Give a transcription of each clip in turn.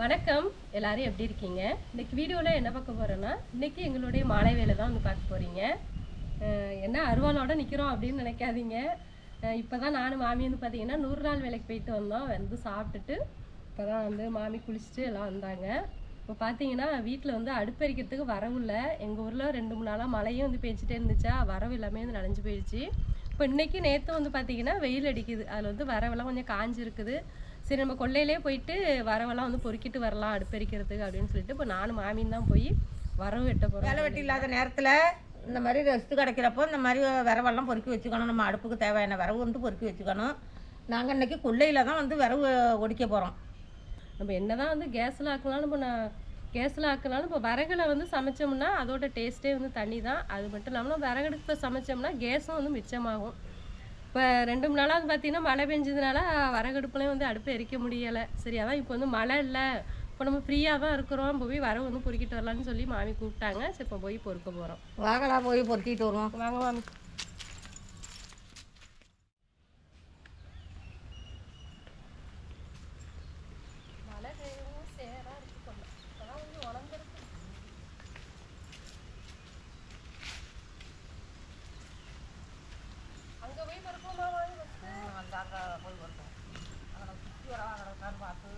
வணக்கம். எல்லாரும் எப்படி இருக்கீங்க? இன்னைக்கு வீடியோவில் என்ன பார்க்க போகிறோன்னா இன்னைக்கு எங்களுடைய மாலை வேலை தான் வந்து பார்க்க போகிறீங்க என்ன அருவாளோட நிற்கிறோம் அப்படின்னு நினைக்காதீங்க. இப்போ தான் நானும் மாமி வந்து பார்த்தீங்கன்னா நூறு நாள் வேலைக்கு போயிட்டு வந்தோம். வந்து சாப்பிட்டுட்டு இப்போதான் வந்து மாமி குளிச்சுட்டு எல்லாம் வந்தாங்க. இப்போ பார்த்தீங்கன்னா வீட்டில் வந்து அடுப்பரிக்கிறதுக்கு வரவு இல்லை. எங்கள் ஊரில் ரெண்டு மூணு நாளாக மழையும் வந்து பேஞ்சிட்டே இருந்துச்சா? வரவு எல்லாமே வந்து நனைஞ்சு போயிடுச்சு. இப்போ இன்றைக்கி நேற்று வந்து பார்த்திங்கன்னா வெயில் அடிக்குது. அதில் வந்து வரவெல்லாம் கொஞ்சம் காஞ்சிருக்குது. சரி நம்ம கொல்லையிலே போயிட்டு வரவெல்லாம் வந்து பொறுக்கிட்டு வரலாம் அடுப்பெரிக்கிறதுக்கு அப்படின்னு சொல்லிட்டு இப்போ நானும் மாமியும் தான் போய் வரவு வெட்ட வேலை போகிறோம் வெட்டி இல்லாத நேரத்தில் இந்த மாதிரி ரெஸ்ட் கிடைக்கிறப்போ இந்த மாதிரி விரவெல்லாம் பொறுக்கி வச்சுக்கணும். நம்ம அடுப்புக்கு தேவையான விரவு வந்து பொறுக்கி வச்சுக்கணும். நாங்கள் இன்னைக்கு கொல்லையில் தான் வந்து விரவு ஒடிக்க போகிறோம் நம்ம என்னதான் வந்து கேஸில் ஆக்கலாம்னு இப்போ நான் கேஸில் ஆக்கினாலும் இப்போ விறகுல வந்து சமைச்சோம்னா அதோட டேஸ்ட்டே வந்து தண்ணி தான் அது மட்டும் இல்லாமல் விறகடுப்பு சமைச்சோம்னா கேஸும் வந்து மிச்சமாகும். இப்போ ரெண்டு மூணு நாளாக வந்து பார்த்தீங்கன்னா மழை பெஞ்சதுனால விறகடுப்புலையும் வந்து அடுப்பு எரிக்க முடியலை. சரி அதான் இப்போ வந்து மழை இல்லை. இப்போ நம்ம ஃப்ரீயாக தான் இருக்கிறோம். போய் வரவு வந்து பொறுக்கிட்டு வரலான்னு சொல்லி மாமி கூப்பிட்டாங்க. சரி இப்போ போய் பொறுக்க போகிறோம் வாகலா போய் பொறுக்கிட்டு வருவோம். வாங்க மாமி மழை பெய்யவும் சேரா இருக்கு போல. இப்பதான் கொஞ்சம் உலர்ந்திருக்கு. அங்க போய் பருப்போமா வாங்கி வச்சு அங்கே போய் வருவோம் அங்கே சுற்றி வர வாங்கன்னு பார்த்து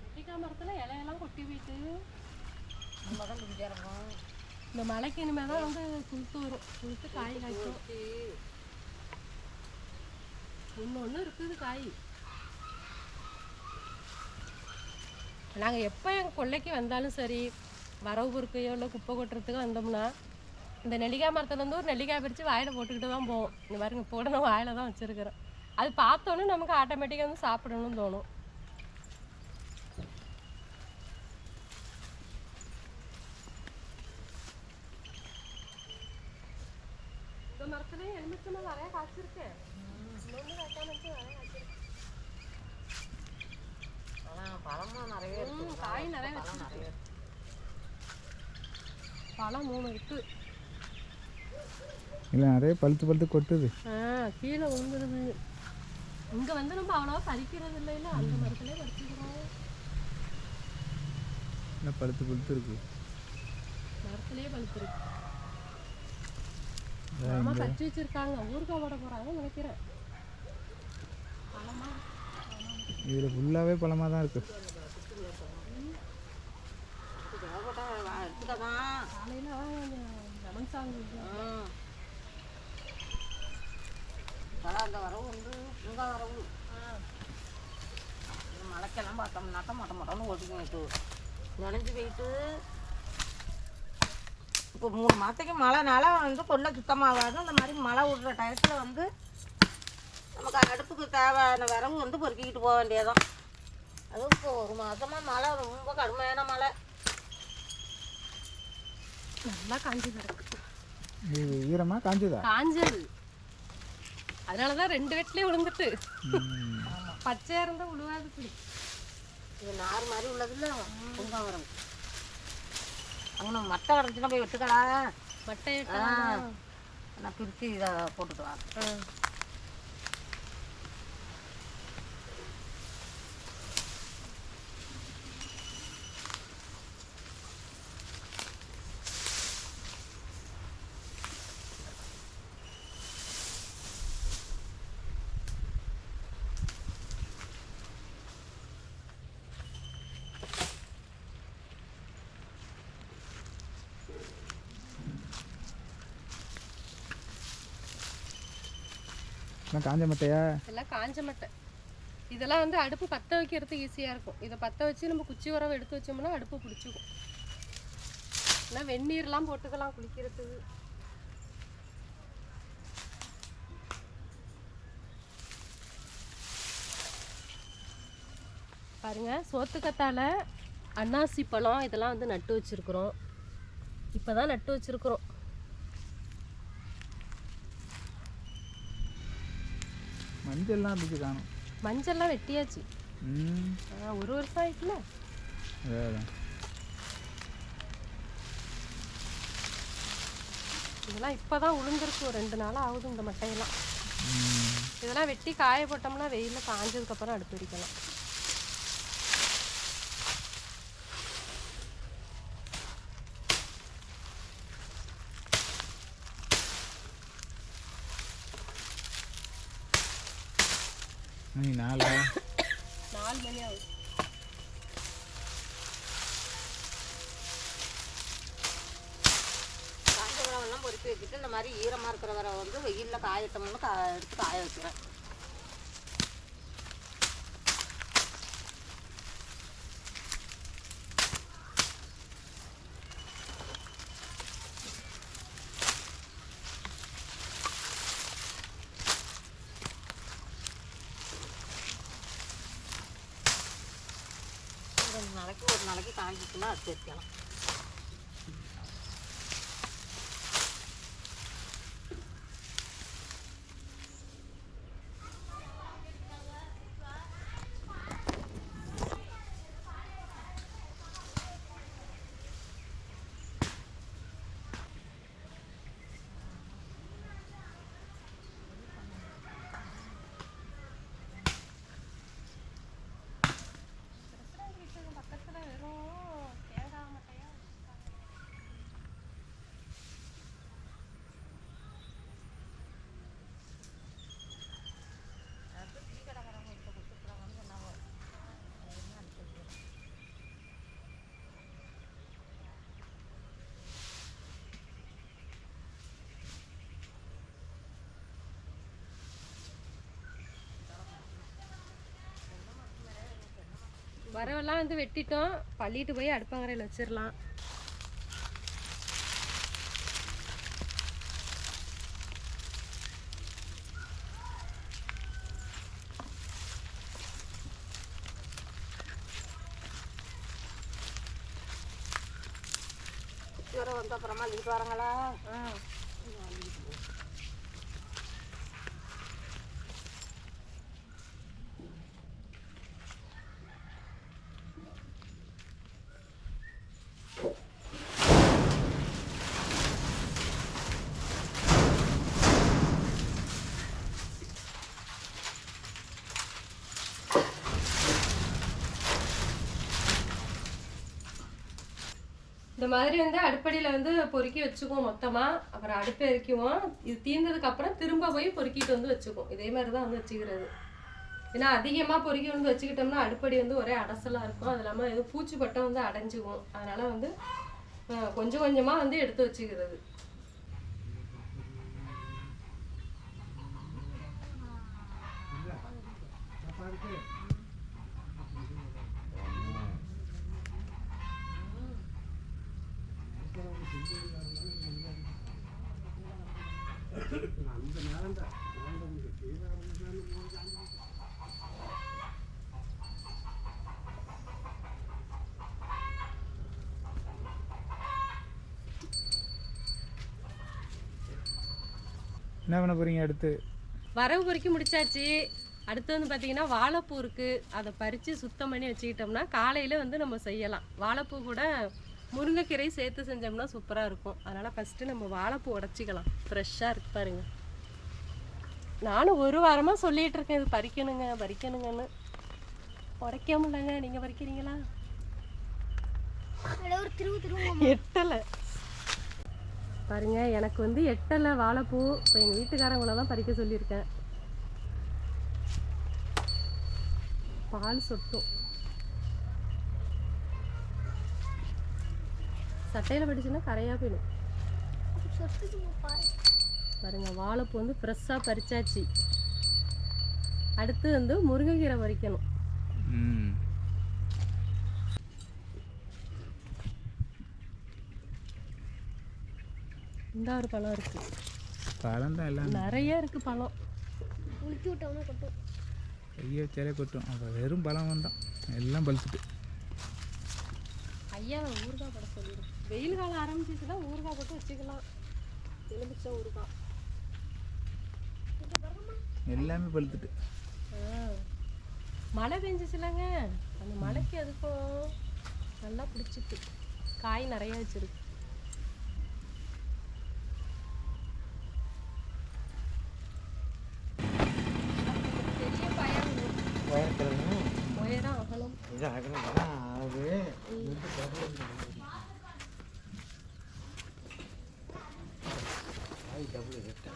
நெல்லிக்காய் மரத்துல இலையெல்லாம் கொட்டி போயிட்டு நம்ம தான் பிடிச்சிருக்கோம் இந்த மழைக்கு இனிமேல் தான் வந்து குளுத்து வரும். குளுத்து காய் காய்க்கும். ஒன்று ஒன்று இருக்குது காய். நாங்கள் எப்போ எங்கள் கொல்லைக்கு வந்தாலும் சரி வரவு பொறுக்கையோ இல்லை குப்பை கொட்டுறதுக்கு வந்தோம்னா இந்த நெல்லிக்காய் மரத்துலேருந்து ஒரு நெல்லிக்காய் பறித்து வாயில் போட்டுக்கிட்டு தான் போவோம். இந்த பாருங்க இப்போ கூட நான் வாயில் தான் வச்சுருக்கிறேன். அது பார்த்தோன்னே நமக்கு ஆட்டோமேட்டிக்காக வந்து சாப்பிடணும்னு தோணும் இந்த மரத்துலேயே எலுமிச்சம்பழம் நிறைய காய்ச்சிருக்கு இன்னொன்று காய்க்காம இருக்கு நிறைய காய்ச்சிருக்கு அதான் பழமும் நிறைய இருக்கு ம், காய் நிறைய பழம் இருக்கு மூணு இருக்கு. இல்லை நிறைய பழுத்து பழுத்து கொட்டுது. ஆ கீழே விழுந்துருது. இங்க வந்து நம்ம அவ்வளவா பறிக்கிறது இல்லைல்ல அந்த மரத்துலயே பறிச்சுக்கிறோம். பழுத்து பழுத்து இருக்கு? மரத்துலயே பழுத்துருக்கு. மாமா பறிச்சு வச்சிருக்காங்க. ஊறுகாய் போட போறாங்கன்னு நினைக்கிறேன். பழமா இதில் ஃபுல்லாகவே பழமாக தான் இருக்கு எடுத்துக்கதான் காலையில லெமன் சாங் ம். பழம் அந்த வரவு வந்து உங்க வரவு இந்த பார்த்தோம்னாக்கா மொட்டை மொட்டம்னு ஒதுக்கி போயிட்டு நனைஞ்சு போயிட்டு இப்போ மூணு மாதத்துக்கு மழைனால வந்து கொள்ள சுத்தமாகாது அந்த மாதிரி மழை விடுற டயத்தில் வந்து நமக்கு அடுப்புக்கு தேவையான விறகு வந்து பொறுக்கிக்கிட்டு போக வேண்டியதுதான் அதுவும் இப்போ ஒரு மாதமாக மழை ரொம்ப கடுமையான மழை நல்லா காஞ்சி கிடக்கு இது ஈரமாக காஞ்சதா? காஞ்சது. அதனாலதான் ரெண்டு வெட்டிலே விழுந்துட்டு ம். பச்சையா இருந்தா உழுவாது புளி இது நார் மாதிரி உள்ளதுல பொங்காய் வரவு அங்கே மட்டை கிடச்சுன்னா போய் வெட்டுக்கடா. மட்டை. நான் பிரித்து இதை போட்டுட்டு இதெல்லாம் காஞ்ச மட்டையா? எல்லாம் காஞ்ச மட்டை. இதெல்லாம் வந்து அடுப்பு பற்ற வைக்கிறதுக்கு ஈஸியாக இருக்கும். இதை பற்ற வச்சு நம்ம குச்சி உரம் எடுத்து வச்சோம்னா அடுப்பு பிடிச்சிக்கும். இல்லை வெந்நீர்லாம் போட்டுக்கலாம் குளிக்கிறதுக்கு. பாருங்க சோத்துக்கத்தால அன்னாசி பழம் இதெல்லாம் வந்து நட்டு வச்சிருக்கிறோம். இப்பதான் நட்டு வச்சிருக்கிறோம். மஞ்சள்லாம் இருந்துச்சு காணும். மஞ்சள்லாம் வெட்டியாச்சு. ஒரு வருஷம் ஆயிட்டுல. இதெல்லாம் இப்போ தான் உளுந்திருக்கு. ஒரு ரெண்டு நாள் ஆகுது இந்த மட்டையெல்லாம். இதெல்லாம் வெட்டி காய போட்டோம்னா வெயிலில் காஞ்சதுக்கப்புறம் அடுப்பு எரிக்கலாம் நீ நாலா நாலு மணி ஆகும் காஞ்ச வரவெல்லாம் பொறுக்கி வச்சுட்டு இந்த மாதிரி ஈரமாக இருக்கிற வர வந்து வெயிலில் காயட்டோம்னு கா எடுத்து காய வைக்கிறேன். Lagi, tangis. வரவெல்லாம் வந்து வெட்டிட்டோம். பள்ளிட்டு போய் அடுப்பங்கரையில் வச்சிடலாம் வந்து அப்புறமா லீட் வராங்களா? ஆ. இந்த மாதிரி வந்து அடுப்படியில் வந்து பொறுக்கி வச்சுக்குவோம் மொத்தமாக அப்புறம் அடுப்பை எரிக்குவோம் இது தீர்ந்ததுக்கு அப்புறம் திரும்ப போய் பொறுக்கிட்டு வந்து வச்சுக்குவோம். இதே மாதிரி தான் வந்து வச்சுக்கிறது. ஏன்னா அதிகமாக பொறுக்கி வந்து வச்சுக்கிட்டோம்னா அடுப்படி வந்து ஒரே அடசலாக இருக்கும். அது இல்லாமல் எதுவும் பூச்சி பட்டம் வந்து அடைஞ்சிக்கும் அதனால் வந்து கொஞ்சம் கொஞ்சமாக வந்து எடுத்து வச்சுக்கிறது. என்ன பண்ண போறீங்க அடுத்து? வரவு பொறுக்கி முடிச்சாச்சு. அடுத்து வந்து பார்த்தீங்கன்னா வாழைப்பூ இருக்குது அதை பறித்து சுத்தம் பண்ணி வச்சுக்கிட்டோம்னா காலையில் வந்து நம்ம செய்யலாம். வாழைப்பூ கூட முருங்கைக்கீரை சேர்த்து செஞ்சோம்னா சூப்பராக இருக்கும். அதனால் ஃபஸ்ட்டு நம்ம வாழைப்பூ உடச்சிக்கலாம். ஃப்ரெஷ்ஷாக இருக்கு பாருங்க. நானும் ஒரு வாரமாக சொல்லிகிட்டு இருக்கேன் இது பறிக்கணுங்க பறிக்கணுங்கன்னு. உடைக்க முடியலங்க நீங்கள் பறிக்கிறீங்களா எட்டலை. பாருங்க எனக்கு வந்து எட்டலை வாழைப்பூ இப்போ எங்கள் வீட்டுக்காரங்கள தான் பறிக்க சொல்லியிருக்கேன். பால் சொட்டும். சட்டையில் படிச்சுன்னா கரையாக போயிடும். பாருங்க வாழைப்பூ வந்து ஃப்ரெஷ்ஷாக பறிச்சாச்சு. அடுத்து வந்து முருங்கைக்கீரை பறிக்கணும். ம். இந்த ஒரு பழம் இருக்கு. பழம் தான் எல்லாம். நிறைய இருக்கு பழம். கையை வச்சாலே கொட்டும். அப்போ வெறும் பழம் வந்தான் எல்லாம் பழுத்துட்டு. ஐயா ஊறுகாய் போட சொல்லிடு வெயில் காலம் ஆரம்பிச்சிச்சுன்னா ஊறுகாய் போட்டு வச்சுக்கலாம். எலுமிச்சை ஊறுகாய். எல்லாமே பழுத்துட்டு. ஆ. மழை பெஞ்சிச்சுலங்க. அந்த மழைக்கு அதுக்கும் நல்லா பிடிச்சிட்டு காய் நிறைய வச்சிருக்கு. உயரம் அகலம் இது. அகலம் அது டபுள் ரேட்டா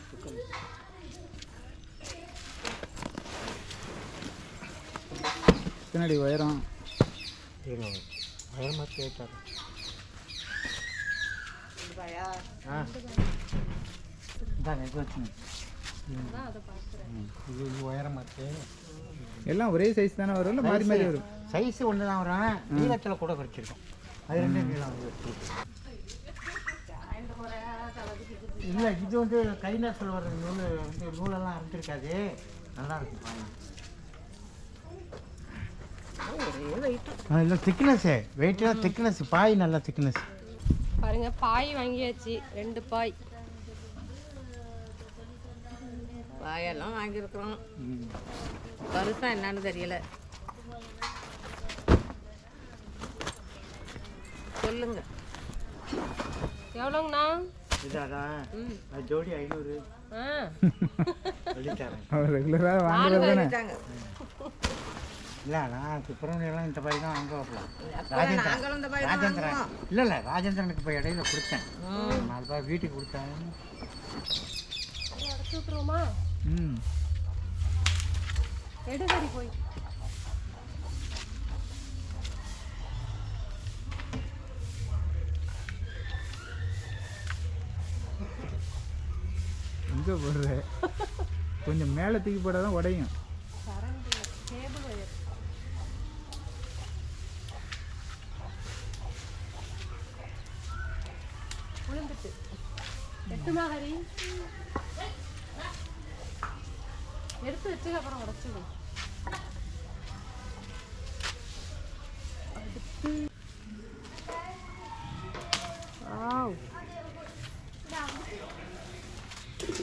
பின்னாடி உயரம் இருபது உயரமாக கேட்டார் ஆ. இதாங்க இது வச்சுங்க. இது இது உயரமாக எல்லாம் ஒரே சைஸ் தானே வரும்? இல்லை மாறி மாறி வரும்? சைஸ் ஒன்று தான் வரும். நீளத்தில் கூட குறைச்சிருக்கோம் அது ரெண்டு நீளம் இல்லை இது வந்து கை நேரத்தில் வர்ற நூல் வந்து நூலெல்லாம் அரைஞ்சிருக்காது. நல்லா இருக்கும் பாருங்க. இல்லை திக்னஸ்ஸு வெயிட்லாம் திக்னஸ் பாய் நல்லா திக்னஸ் பாருங்க பாய் வாங்கியாச்சு. ரெண்டு பாய். வாயெல்லாம் வாங்கியிருக்கிறோம். பருசா என்னன்னு தெரியல. சொல்லுங்க. எவ்வளோங்கண்ணா? அது ஜோடி ஐநூறு. ஆ. ரெகுலராக வாங்குறது தானே. இல்லை நான் சுப்பிரமணியெல்லாம் இந்த பாய் தான் பாய் தான் ராஜேந்திரன். வாங்குவோம். இல்லை இல்லை ராஜேந்திரனுக்கு இப்போ இடையில கொடுத்தேன். நாலு ரூபாய் வீட்டுக்கு கொடுத்தேன். ம். போய். எங்கே போடுற? கொஞ்சம் மேலே தூக்கி போட்டால் தான் உடையும்.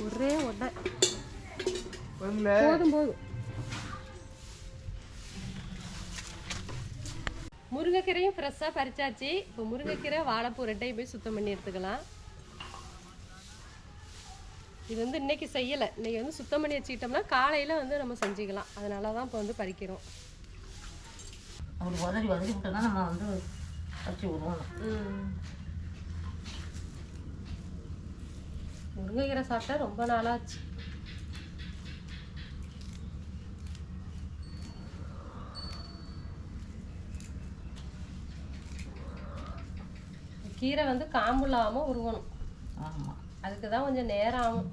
ஒரே ஒட்டை போதும் போதும். முருங்கைக்கீரையும் ஃப்ரெஷ்ஷாக பறிச்சாச்சு. இப்போ முருங்கைக்கீரை வாழைப்பூ ரெட்டையும் போய் சுத்தம் பண்ணி எடுத்துக்கலாம். இது வந்து இன்னைக்கு செய்யலை. இன்னைக்கு வந்து சுத்தம் பண்ணி வச்சுக்கிட்டோம்னா காலையில் வந்து நம்ம செஞ்சுக்கலாம். அதனால தான் இப்போ வந்து பறிக்கிறோம். அப்படி உதறி உதறி விட்டோம்னா நம்ம வந்து வச்சு விடுவோம். முருங்கைக்கீரை சாப்பிட்டா ரொம்ப நாளாச்சு. கீரை வந்து காம்பு இல்லாமல் உருவணும். ஆமாம் அதுக்கு தான் கொஞ்சம் நேரம் ஆகும்.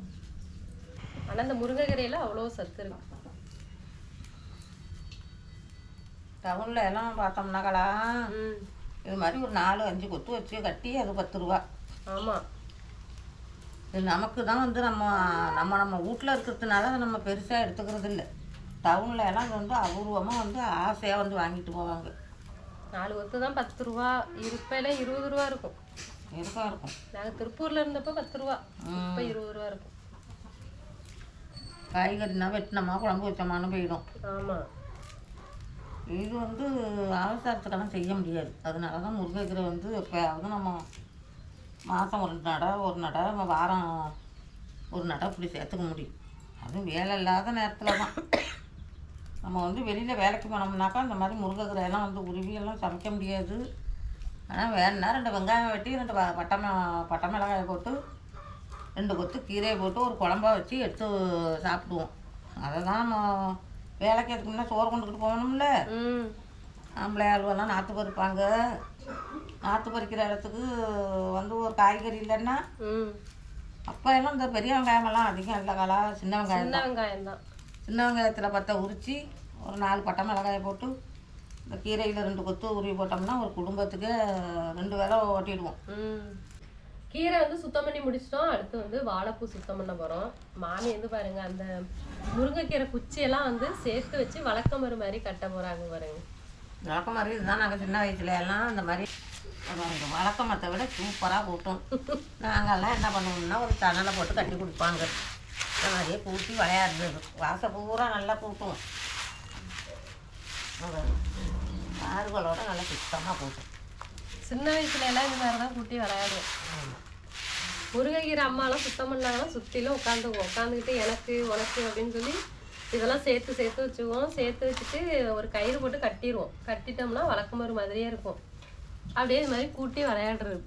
ஆனால் இந்த முருங்கைக்கீரையில் அவ்வளோ சத்து இருக்கு. டவுனில் எல்லாம் பார்த்தோம்னாக்கலா ம். இது மாதிரி ஒரு நாலு அஞ்சு கொத்து வச்சு கட்டி அது பத்து ரூபா. ஆமாம் இது நமக்கு தான் வந்து நம்ம நம்ம நம்ம வீட்டில் இருக்கிறதுனால அதை நம்ம பெருசாக எடுத்துக்கிறது இல்லை. டவுனில் எல்லாம் வந்து அபூர்வமாக வந்து ஆசையாக வந்து வாங்கிட்டு போவாங்க. நாலு ஒத்து தான் பத்து ரூபா. இருப்பையில இருபது ரூபா இருக்கும். இருக்கா இருக்கும். நாங்கள் திருப்பூரில் இருந்தப்போ பத்து ரூபா. இப்போ இருபது ரூபா இருக்கும். காய்கறினா வெட்டினோமா குழம்பு வச்சோமான்னு போயிடும். ஆமாம் இது வந்து அவசரத்துக்கெல்லாம் செய்ய முடியாது. அதனால தான் முருங்கைக்கீரை வந்து எப்போயாவது நம்ம மாதம் ஒரு நடை ஒரு நடை வாரம் ஒரு நடை இப்படி சேர்த்துக்க முடியும். அதுவும் வேலை இல்லாத நேரத்தில் தான். நம்ம வந்து வெளியில் வேலைக்கு போனோம்னாக்கா இந்த மாதிரி முருங்கைக்கீரை எல்லாம் வந்து உருவி எல்லாம் சமைக்க முடியாது. ஆனால் வேணுன்னா ரெண்டு வெங்காயம் வெட்டி ரெண்டு பட்டை பட்டை மிளகாயை போட்டு ரெண்டு கொத்து கீரையை போட்டு ஒரு குழம்பா வச்சு எடுத்து சாப்பிடுவோம். அதை தான் நம்ம வேலைக்கு அதுக்கு முன்னே சோறு கொண்டுக்கிட்டு போகணும்ல. ஆம்பளை ஆளுவெல்லாம் நாற்று பறிப்பாங்க நாற்று பறிக்கிற இடத்துக்கு வந்து ஒரு காய்கறி இல்லைன்னா அப்போ எல்லாம் இந்த பெரிய வெங்காயமெல்லாம் அதிகம் இல்லை காலா. சின்ன வெங்காயம் சின்ன வெங்காயம் தான். சின்ன வெங்காயத்தில் பத்தை உரித்து ஒரு நாலு பட்டை மிளகாயை போட்டு இந்த கீரையில் ரெண்டு கொத்து உருவி போட்டோம்னா ஒரு குடும்பத்துக்கு ரெண்டு வேளை ஓட்டிடுவோம். ம். கீரை வந்து சுத்தம் பண்ணி முடிச்சிட்டோம். அடுத்து வந்து வாழைப்பூ சுத்தம் பண்ண போகிறோம் மாமி வந்து பாருங்க அந்த முருங்கைக்கீரை குச்சியெல்லாம் வந்து சேர்த்து வச்சு வழக்கமறு மாதிரி கட்ட போகிறாங்க பாருங்க. வழக்கம் மாதிரி இதுதான் நாங்கள் சின்ன வயசுல எல்லாம் இந்த மாதிரி பாருங்க, வழக்கமத்தை விட சூப்பராக கூட்டும் நாங்கெல்லாம் என்ன பண்ணுவோம்னா ஒரு தணலை போட்டு கட்டி கொடுப்பாங்க. இந்த மாதிரியே கூட்டி விளையாடுறது. வாசல் பூரா நல்லா கூட்டும் ஆறுகளோட நல்லா சுத்தமாக போட்டோம். சின்ன வயசுல எல்லாம் இந்த மாதிரி தான் கூட்டி விளையாடுவோம் முருங்கைக்கீரை அம்மாலாம் சுத்தம் பண்ணாங்கன்னா சுற்றிலும் உட்காந்துக்குவோம். உட்காந்துக்கிட்டு எனக்கு உனக்கு அப்படின்னு சொல்லி இதெல்லாம் சேர்த்து சேர்த்து வச்சுக்குவோம். சேர்த்து வச்சுட்டு ஒரு கயிறு போட்டு கட்டிடுவோம். கட்டிட்டோம்னா வழக்கமறு மாதிரியே இருக்கும். அப்படியே இது மாதிரி கூட்டி விளையாடுறது.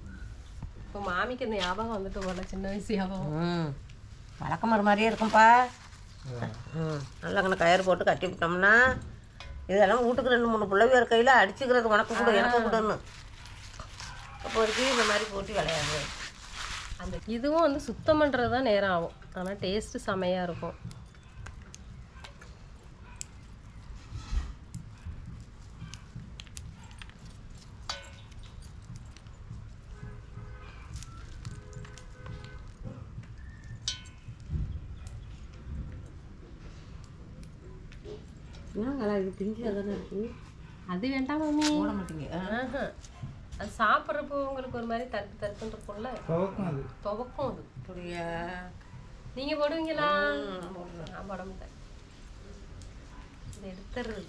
இப்போ மாமிக்கு இந்த ஞாபகம் வந்துட்டு போல சின்ன வயசு ஞாபகம். ம். வழக்கமர மாதிரியே இருக்கும்ப்பா ம். நல்லா கண்ணு கயிறு போட்டு கட்டி விட்டோம்னா இதெல்லாம் வீட்டுக்கு ரெண்டு மூணு பிள்ளைவியர் கையில் அடிச்சுக்கிறது உனக்கு கூட எனக்கு கூடன்னு. அப்போ வரைக்கும் இந்த மாதிரி போட்டு விளையாடுறது. அந்த இதுவும் வந்து சுத்தம் பண்ணுறது தான் நேரம் ஆகும். ஆனால் டேஸ்ட்டு செமையாக இருக்கும். தானே அது வேண்டாம் மம்மி போட மாட்டீங்க. அது சாப்பிட்றப்போ உங்களுக்கு ஒரு மாதிரி தருக்கு தருக்குன்னு இருக்கும்ல. துவக்கம் அது. துவக்கும் அது. அப்படியா? நீங்க போடுவீங்களா? நான் போட மாட்டேன். இதை எடுத்துறது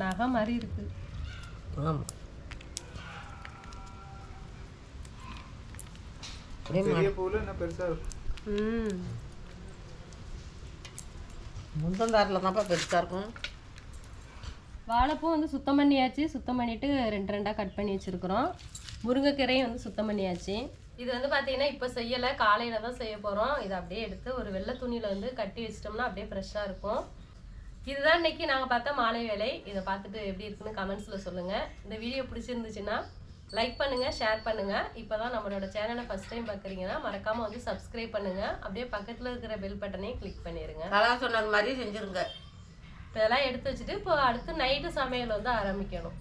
நகை மாதிரி இருக்கு. ஆமாம் பெரிய பூவில் என்ன பெருசாக இருக்கும்? ம். முந்தந்தாரில் தான்ப்பா பெருசாக இருக்கும். வாழைப்பூ வந்து சுத்தம் பண்ணியாச்சு. சுத்தம் பண்ணிட்டு ரெண்டு ரெண்டாக கட் பண்ணி வச்சுருக்குறோம். முருங்கைக்கீரையும் வந்து சுத்தம் பண்ணியாச்சு. இது வந்து பார்த்தீங்கன்னா இப்போ செய்யலை. காலையில் தான் செய்ய போகிறோம் இதை அப்படியே எடுத்து ஒரு வெள்ளை துணியில் வந்து கட்டி வச்சிட்டோம்னா அப்படியே ஃப்ரெஷ்ஷாக இருக்கும். இதுதான் இன்னைக்கு நாங்கள் பார்த்த மாலை வேலை. இதை பார்த்துட்டு எப்படி இருக்குன்னு கமெண்ட்ஸில் சொல்லுங்கள் இந்த வீடியோ பிடிச்சிருந்துச்சுன்னா லைக் பண்ணுங்கள் ஷேர் பண்ணுங்கள் இப்போ தான் நம்மளோட சேனலை ஃபஸ்ட் டைம் பார்க்குறீங்கன்னா மறக்காமல் வந்து சப்ஸ்கிரைப் பண்ணுங்கள் அப்படியே பக்கத்தில் இருக்கிற பெல் பட்டனையும் கிளிக் பண்ணிடுங்க நல்லா சொன்னது மாதிரி செஞ்சுருங்க. இதெல்லாம் எடுத்து வச்சுட்டு இப்போ அடுத்து நைட்டு சமையல் வந்து ஆரம்பிக்கணும்.